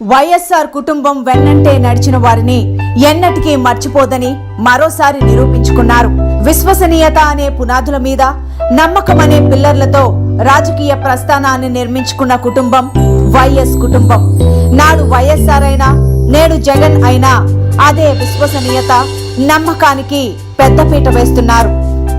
వైఎస్ఆర్ కుటుంబం వెన్నంటే నడిచిన వారిని ఎన్నటికీ మర్చిపోదని మరోసారి నిరూపించుకున్నారు. విశ్వసనీయత అనే పునాదుల మీద నమ్మకం అనే పిల్లర్లతో రాజకీయ ప్రస్థానాన్ని నిర్మించుకున్న కుటుంబం వైఎస్ కుటుంబం. నాడు వైఎస్ఆర్ అయినా నేడు జగన్ అయినా అదే విశ్వసనీయత నమ్మకానికి పెద్దపీట వేస్తున్నారు.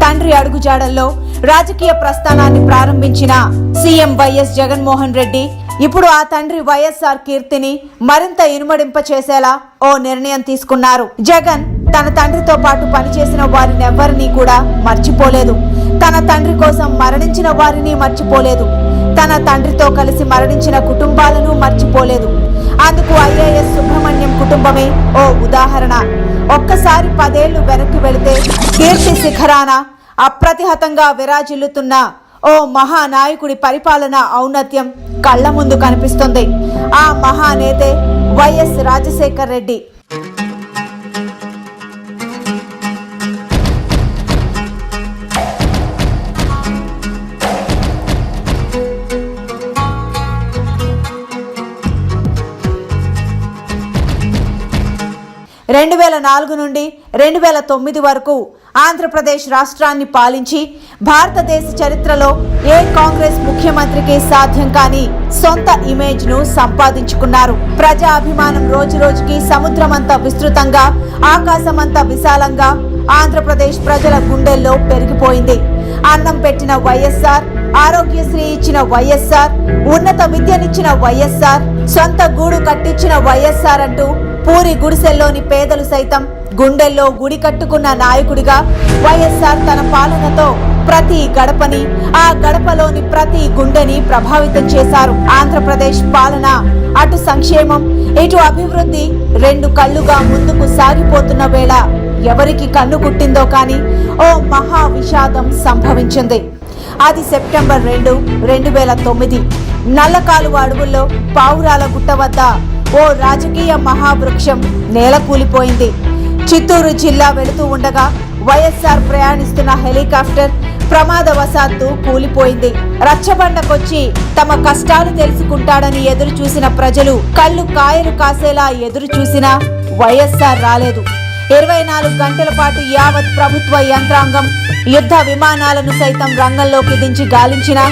తండ్రి అడుగుజాడల్లో రాజకీయ ప్రస్థానాన్ని ప్రారంభించిన సీఎం వైఎస్ జగన్మోహన్ రెడ్డి ఇప్పుడు ఆ తండ్రి వైఎస్ఆర్ కీర్తిని మరింత ఇనుమడింప చేసేలా ఓ నిర్ణయం తీసుకున్నారు. జగన్ తన తండ్రితో పాటు పనిచేసిన వారిని ఎవ్వరినీ కూడా మర్చిపోలేదు. తన తండ్రి కోసం మరణించిన వారిని మర్చిపోలేదు. తన తండ్రితో కలిసి మరణించిన కుటుంబాలను మర్చిపోలేదు. అందుకు ఐఏఎస్ సుబ్రహ్మణ్యం కుటుంబమే ఓ ఉదాహరణ. ఒక్కసారి పదేళ్ళు వెనక్కి వెళితే కీర్తి శిఖరాన అప్రతిహతంగా విరాజిల్లుతున్న ఓ మహానాయకుడి పరిపాలన ఔన్నత్యం కళ్ళ ముందు కనిపిస్తుంది. ఆ మహానేతే వైఎస్ రాజశేఖర్ రెడ్డి. రెండు వేల నాలుగు నుండి రెండు వేల తొమ్మిది వరకు ఆంధ్రప్రదేశ్ రాష్ట్రాన్ని పాలించి భారతదేశ చరిత్రలో ఏ కాంగ్రెస్ ముఖ్యమంత్రికి సాధ్యం కాని సొంత ఇమేజ్ను సంపాదించుకున్నారు. ప్రజా అభిమానం రోజు రోజుకి సముద్రమంత విస్తృతంగా ఆకాశమంత విశాలంగా ఆంధ్రప్రదేశ్ ప్రజల గుండెల్లో పెరిగిపోయింది. అన్నం పెట్టిన వైఎస్ఆర్ ఆరోగ్యశ్రీ ఇచ్చిన వైఎస్ఆర్ ఉన్నత విద్యనిచ్చిన వైఎస్ఆర్ సొంత గూడు కట్టించిన వైఎస్ఆర్ అంటూ పూరి గుడిసెల్లోని పేదలు సైతం గుండెల్లో గుడి కట్టుకున్న నాయకుడిగా వైఎస్ఆర్ తన పాలనతో ప్రతి గడపని ఆ గడపలోని ప్రతి గుండెని ప్రభావితం చేశారు. ఆంధ్రప్రదేశ్ పాలన అటు సంక్షేమం ఇటు అభివృద్ధి రెండు కళ్ళుగా ముందుకు సాగిపోతున్న వేళ ఎవరికి కన్ను కుట్టిందో కానీ ఓ మహా విషాదం సంభవించింది. అది సెప్టెంబర్ రెండు రెండు వేల తొమ్మిది నల్లకాలువ అడవుల్లో పావురాల గుట్ట వద్ద ఓ రాజకీయ మహావృక్షం నేలకూలిపోయింది. చిత్తూరు జిల్లా వెళుతూ ఉండగా వైఎస్ఆర్ ప్రయాణిస్తున్న హెలికాప్టర్ ప్రమాదవశాత్తు కూలిపోయింది. రచ్చబండకొచ్చి తమ కష్టాలు తెలుసుకుంటాడని ఎదురు చూసిన ప్రజలు కళ్ళు కాయలు కాసేలా ఎదురు చూసినా వైఎస్ఆర్ రాలేదు. ఇరవై నాలుగు గంటల పాటు యావత్ ప్రభుత్వ యంత్రాంగం యుద్ధ విమానాలను సైతం రంగంలోకి దించి గాలించినా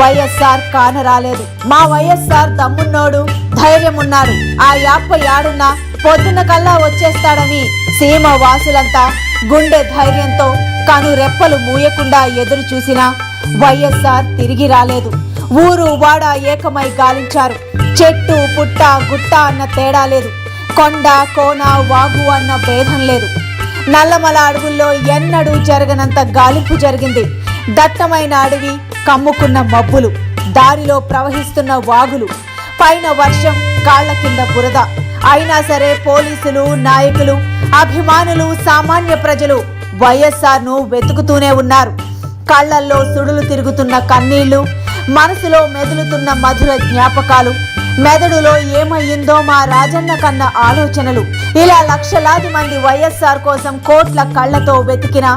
వైఎస్ఆర్ కానరాలేదు మా వైఎస్ఆర్ దమ్మున్నోడు ధైర్యమున్నాడు. ఆ యాప్ప యాడున్నా పొద్దున్న కల్లా వచ్చేస్తాడని సీమ వాసులంతా గుండె ధైర్యంతో కను రెప్పలు మూయకుండా ఎదురు చూసినా వైఎస్ఆర్ తిరిగి రాలేదు. ఊరు వాడ ఏకమై గాలించారు. చెట్టు పుట్ట గుట్ట అన్న తేడా లేదు. కొండ కోన వాగు అన్న భేదం లేదు. నల్లమల అడవుల్లో ఎన్నడూ జరగనంత గాలింపు జరిగింది. దట్టమైన అడవి కమ్ముకున్న మబ్బులు దారిలో ప్రవహిస్తున్న వాగులు. పైన వర్షం కాళ్ళ కింద బురద. అయినా సరే పోలీసులు నాయకులు అభిమానులు సామాన్య ప్రజలు వైఎస్ఆర్ను వెతుకుతూనే ఉన్నారు. కళ్ళల్లో సుడులు తిరుగుతున్న కన్నీళ్ళు మనసులో మెదులుతున్న మధుర జ్ఞాపకాలు మెదడులో ఏమయ్యిందో మా రాజన్న కన్న ఆలోచనలు. ఇలా లక్షలాది మంది వైఎస్ఆర్ కోసం కోట్ల కళ్ళతో వెతికినా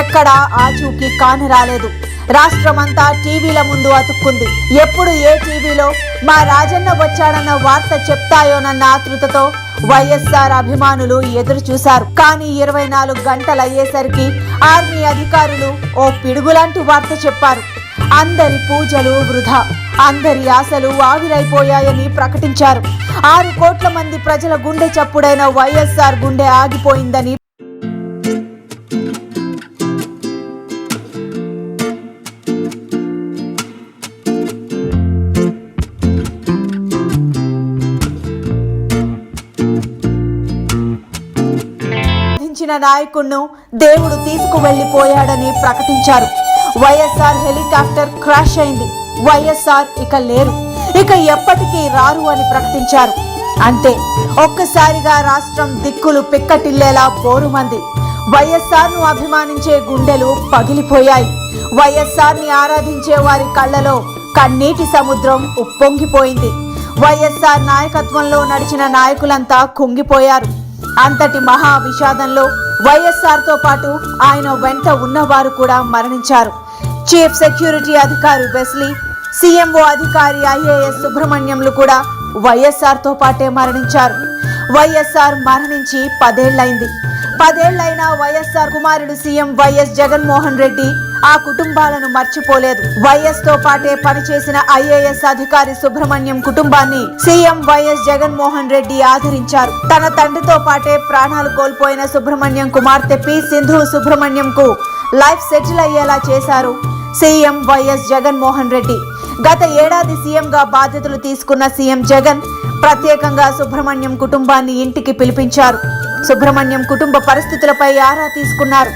ఎక్కడా ఆచూకీ కానరాలేదు రాష్ట్రమంతా టీవీల ముందు అతుక్కుంది. ఎప్పుడు ఏ టీవీలో మా రాజన్న వచ్చాడన్న వార్త చెప్తాయోనన్న ఆతృతతో వైఎస్ఆర్ అభిమానులు ఎదురు చూశారు. కానీ ఇరవై నాలుగు గంటలయ్యేసరికి ఆర్మీ అధికారులు ఓ పిడుగులాంటి వార్త చెప్పారు. అందరి పూజలు వృధా. అందరి ఆశలు ఆవిరైపోయాయని ప్రకటించారు. ఆరు కోట్ల మంది ప్రజల గుండె చప్పుడైన వైఎస్ఆర్ గుండె ఆగిపోయిందని సాధించిన నాయకుణ్ణు దేవుడు తీసుకువెళ్ళిపోయాడని ప్రకటించారు. వైఎస్ఆర్ హెలికాప్టర్ క్రాష్ అయింది. వైఎస్ఆర్ ఇక లేరు. ఇక ఎప్పటికీ రారు అని ప్రకటించారు. అంతే ఒక్కసారిగా రాష్ట్రం దిక్కులు పిక్కటిల్లేలా పోరుమంది. వైఎస్ఆర్ను అభిమానించే గుండెలు పగిలిపోయాయి. వైఎస్ఆర్ని ఆరాధించే వారి కళ్ళలో కన్నీటి సముద్రం ఉప్పొంగిపోయింది. వైఎస్ఆర్ నాయకత్వంలో నడిచిన నాయకులంతా కుంగిపోయారు. అంతటి మహా విషాదంలో వైఎస్ఆర్తో పాటు ఆయన వెంట ఉన్నవారు కూడా మరణించారు. చీఫ్ సెక్యూరిటీ అధికారి వెస్లీ సీఎంఓ అధికారి ఐఏఎస్ సుబ్రహ్మణ్యంలు కూడా వైఎస్ఆర్తో పాటే మరణించారు. వైఎస్ఆర్ మరణించి పదేళ్ళైంది. పదేళ్ళైన వైఎస్ఆర్ కుమారుడు సీఎం వైఎస్ జగన్మోహన్ రెడ్డి ఆ కుటుంబాలను మర్చిపోలేదు. వైఎస్తో పాటే పనిచేసిన ఐఏఎస్ అధికారి సుబ్రహ్మణ్యం కుటుంబాన్ని సీఎం వైఎస్ జగన్మోహన్ రెడ్డి ఆదరించారు. తన తండ్రితో పాటే ప్రాణాలు కోల్పోయిన సుబ్రహ్మణ్యం కుమార్తె పి. సింధు సుబ్రహ్మణ్యం కు లైఫ్ సెటిల్ అయ్యేలా చేశారు సీఎం వైఎస్ జగన్మోహన్ రెడ్డి. గత ఏడాది సీఎంగా బాధ్యతలు తీసుకున్న సీఎం జగన్ ప్రత్యేకంగా సుబ్రహ్మణ్యం కుటుంబాన్ని ఇంటికి పిలిపించారు. సుబ్రహ్మణ్యం కుటుంబ పరిస్థితులపై ఆరా తీసుకున్నారు.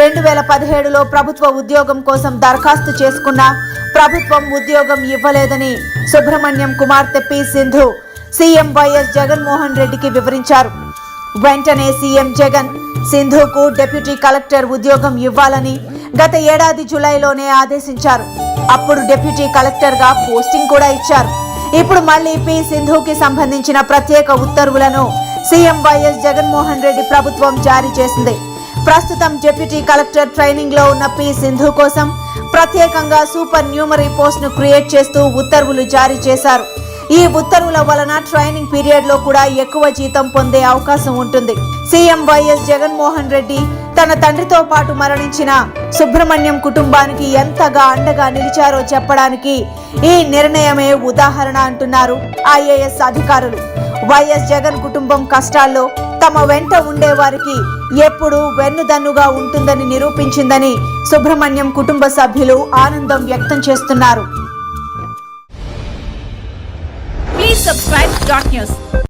రెండు వేల పదిహేడులో ప్రభుత్వ ఉద్యోగం కోసం దరఖాస్తు చేసుకున్న ప్రభుత్వం ఉద్యోగం ఇవ్వలేదని సుబ్రహ్మణ్యం కుమార్తె P Sindhu CM YS Jaganmohan రెడ్డికి వివరించారు. వెంటనే సీఎం జగన్ సింధుకు డిప్యూటీ కలెక్టర్ ఉద్యోగం ఇవ్వాలని గత ఏడాది జులైలోనే ఆదేశించారు. అప్పుడు డిప్యూటీ కలెక్టర్గా పోస్టింగ్ కూడా ఇచ్చారు. ఇప్పుడు మళ్ళీ పి సింధుకి సంబంధించిన ప్రత్యేక ఉత్తర్వులను సీఎం వైఎస్ జగన్మోహన్ రెడ్డి ప్రభుత్వం జారీ చేసింది. ప్రస్తుతం డిప్యూటీ కలెక్టర్ ట్రైనింగ్లో ఉన్న పి సింధు కోసం ప్రత్యేకంగా సూపర్ న్యూమరీ పోస్ట్ను క్రియేట్ చేస్తూ ఉత్తర్వులు జారీ చేశారు. ఈ ఉత్తర్వుల వలన ట్రైనింగ్ పీరియడ్లో కూడా ఎక్కువ జీతం పొందే అవకాశం ఉంటుంది. సీఎం వైఎస్ జగన్మోహన్ రెడ్డి తన తండ్రితో పాటు మరణించిన సుబ్రహ్మణ్యం కుటుంబానికి ఎంతగా అండగా నిలిచారో చెప్పడానికి ఈ నిర్ణయమే ఉదాహరణ అంటున్నారు ఐఏఎస్ అధికారులు. వైఎస్ జగన్ కుటుంబం కష్టాల్లో తమ వెంట ఉండే వారికి ఎప్పుడు వెన్నుదన్నుగా ఉంటుందని నిరూపించిందని సుబ్రహ్మణ్యం కుటుంబ సభ్యులు ఆనందం వ్యక్తం చేస్తున్నారు Please subscribe dot.